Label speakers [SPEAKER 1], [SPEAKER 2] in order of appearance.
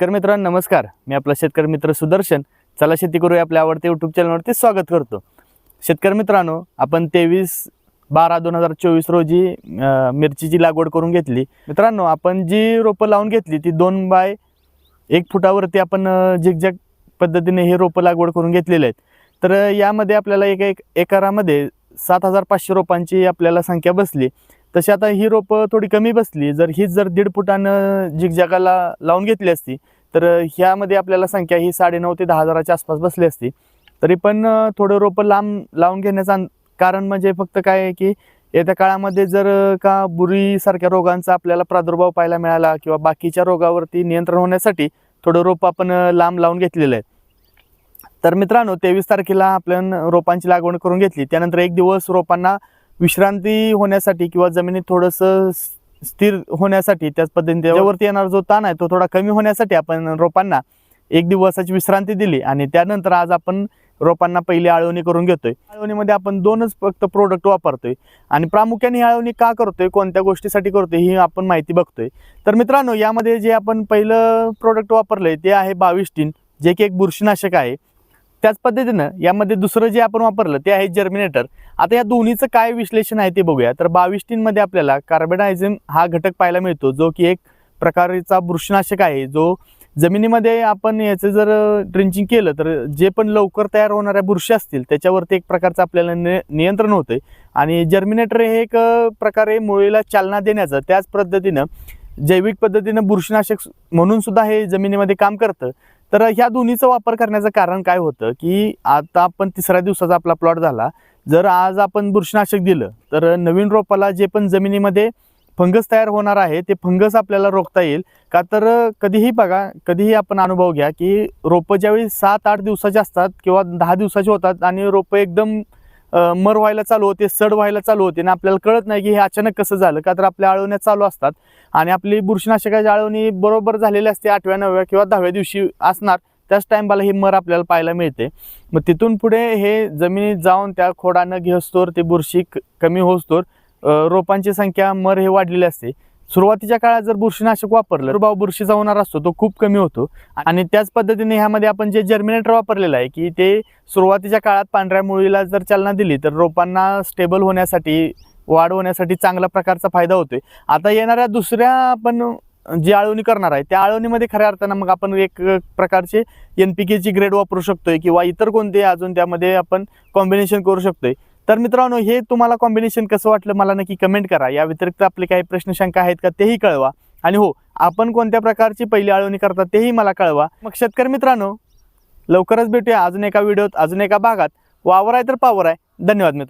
[SPEAKER 1] शेतकरी मित्रांनो नमस्कार. मी आपला शेतकरी मित्र सुदर्शन. चला शेती करूया आपल्या आवडते यूट्यूब चॅनलवरती स्वागत करतो. शेतकरी मित्रांनो आपण तेवीस बारा दोन हजार चोवीस रोजी मिरचीची लागवड करून घेतली. मित्रांनो आपण जी रोपं लावून घेतली ती दोन बाय एक फुटावरती आपण झिकझॅक पद्धतीने हे रोपं लागवड करून घेतलेले आहेत. तर यामध्ये आपल्याला एक एक एकरामध्ये सात हजार पाचशे रोपांची आपल्याला संख्या बसली. तशी आता ही रोपं थोडी कमी बसली. जर हीच जर दीड फुटानं जिगजागाला लावून घेतली असती तर ह्यामध्ये आपल्याला संख्या ही साडेनऊ ते दहा हजाराच्या आसपास बसली असती. तरी पण थोडं रोपं लांब लावून घेण्याचं कारण म्हणजे फक्त काय आहे की येत्या काळामध्ये जर का बुरीसारख्या रोगांचा आपल्याला प्रादुर्भाव पाहायला मिळाला किंवा बाकीच्या रोगावरती नियंत्रण होण्यासाठी थोडं रोपं आपण लांब लावून घेतलेलं आहे. तर मित्रांनो तेवीस तारखेला आपण रोपांची लागवड करून घेतली. त्यानंतर एक दिवस रोपांना विश्रांती होण्यासाठी किंवा जमिनीत थोडंसं स्थिर होण्यासाठी त्याच पद्धतीने त्याच्यावरती येणारा जो ताण आहे तो थोडा कमी होण्यासाठी आपण रोपांना एक दिवसाची विश्रांती दिली आणि त्यानंतर आज आपण रोपांना पहिली आळवणी करून घेतोय. आळवणीमध्ये आपण दोनच फक्त प्रोडक्ट वापरतोय आणि प्रामुख्याने ही आळवणी का करतोय कोणत्या गोष्टीसाठी करतोय ही आपण माहिती बघतोय. तर मित्रांनो यामध्ये जे आपण पहिलं प्रोडक्ट वापरलंय ते आहे बावीस टीन जे की एक बुरशीनाशक आहे. त्याच पद्धतीनं यामध्ये दुसरं जे आपण वापरलं ते आहे जर्मिनेटर आता या दोन्हीचं काय विश्लेषण आहे ते बघूया. तर बावीस टीनमध्ये आपल्याला कार्बनायझम हा घटक पाहायला मिळतो जो की एक प्रकारचा बुरशीनाशक आहे. जो जमिनीमध्ये आपण याचं जर ड्रिंचिंग केलं तर जे पण लवकर तयार होणाऱ्या बुरशी असतील त्याच्यावरती एक प्रकारचं आपल्याला नि नियंत्रण होतं आणि जर्मिनेटर हे एक प्रकारे मुळीला चालना देण्याचं त्याच पद्धतीनं जैविक पद्धतीनं बुरशीनाशक म्हणून सुद्धा हे जमिनीमध्ये काम करतं. तर ह्या दोन्हीचा वापर करण्याचं कारण काय होतं की आता आपण तिसऱ्या दिवसाचा आपला प्लॉट झाला. जर आज आपण बुरशीनाशक दिलं तर नवीन रोपाला जे पण जमिनीमध्ये फंगस तयार होणार आहे ते फंगस आपल्याला रोखता येईल. का तर कधीही बघा कधीही आपण अनुभव घ्या की रोपं ज्यावेळी सात आठ दिवसाचे असतात किंवा दहा दिवसाचे होतात आणि रोपं एकदम मर व्हायला चालू होते सड व्हायला चालू होते आणि आपल्याला कळत नाही की हे अचानक कसं झालं. का तर आपल्या आळवण्या चालू असतात आणि आपली बुरशीनाशकाची आळवणी बरोबर झालेली असते आठव्या नवव्या किंवा दहाव्या दिवशी असणार. त्याच टाईमाला ही मर आपल्याला पाहायला मिळते. मग तिथून पुढे हे जमिनीत जाऊन त्या खोडानं घेस्तोर ते बुरशी क- कमी होस्तोर रोपांची संख्या मर हे वाढलेली असते. सुरुवातीच्या काळात जर बुरशीनाशक वापरलं तर भाव बुरशीचा होणार असतो तो खूप कमी होतो. आणि त्याच पद्धतीने ह्यामध्ये आपण जे जर्मिनेटर वापरलेलं आहे की ते सुरुवातीच्या काळात पांढऱ्या मुळीला जर चालना दिली तर रोपांना स्टेबल होण्यासाठी वाढ होण्यासाठी चांगल्या प्रकारचा फायदा होतोय. आता येणाऱ्या दुसऱ्या आपण जी आळवणी करणार आहे त्या आळवणीमध्ये खऱ्या अर्थानं मग आपण एक प्रकारचे एन पी केची ग्रेड वापरू शकतोय किंवा इतर कोणते अजून त्यामध्ये आपण कॉम्बिनेशन करू शकतोय. तर मित्रांनो हे तुम्हाला कॉम्बिनेशन कसं वाटलं मला नक्की कमेंट करा. या व्यतिरिक्त आपले काही प्रश्नशंका आहेत का तेही कळवा. आणि हो आपण कोणत्या प्रकारची पहिली आळवणी करता तेही मला कळवा. मग शेतकरी मित्रांनो लवकरच भेटूया अजून एका व्हिडिओत अजून एका भागात. वावर आहे तर पावर आहे धन्यवाद मित्र